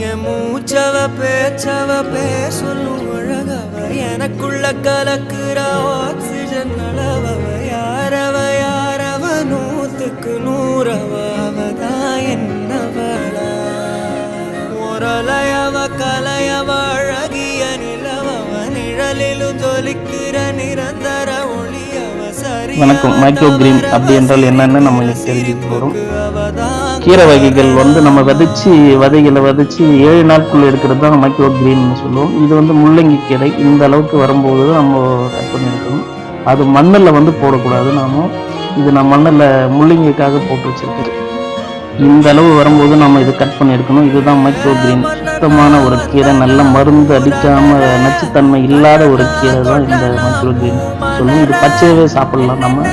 என் மூச்சவ பேச்சவ பேசலும் அழகவ. எனக்குள்ள கலக்குற ஆக்சிஜன் அளவவ. யாரவ யாரவ? நூத்துக்கு நூறவ. அவதான் என்னவளா. முரலையவ கலையவ அழகிய நிலவவ. நிழலிலும் ஜொலிக்கிற நிரந்தர வணக்கம். மைக்ரோ கிரீன் அப்படி என்றால் என்னன்னு நம்ம இன்னைக்கு தெரிஞ்சுக்க போகிறோம் கீரை வகைகள் வந்து நம்ம விதைச்சி விதைகளை விதைச்சி ஏழு நாட்குள்ள எடுக்கிறது தான் மைக்ரோ கிரீன்னு சொல்லுவோம். இது வந்து முள்ளங்கி கீரை. இந்த அளவுக்கு வரும்போது தான் நம்ம கட் பண்ணி அது மண்ணில் வந்து போடக்கூடாது நாம. இது நான் மண்ணில் முள்ளங்கிக்காக போட்டு வச்சிருக்கேன். இந்த அளவு வரும்போது நம்ம இதை கட் பண்ணி எடுக்கணும். இதுதான் மைக்ரோ கிரீன் சுத்தமான ஒரு கீரை நல்ல மருந்து அடிக்காம நச்சுத்தன்மை இல்லாத ஒரு கீரை தான் இந்த மைக்ரோ கிரீன் சொல்லுவோம் இது பச்சையவே சாப்பிடலாம் நம்ம.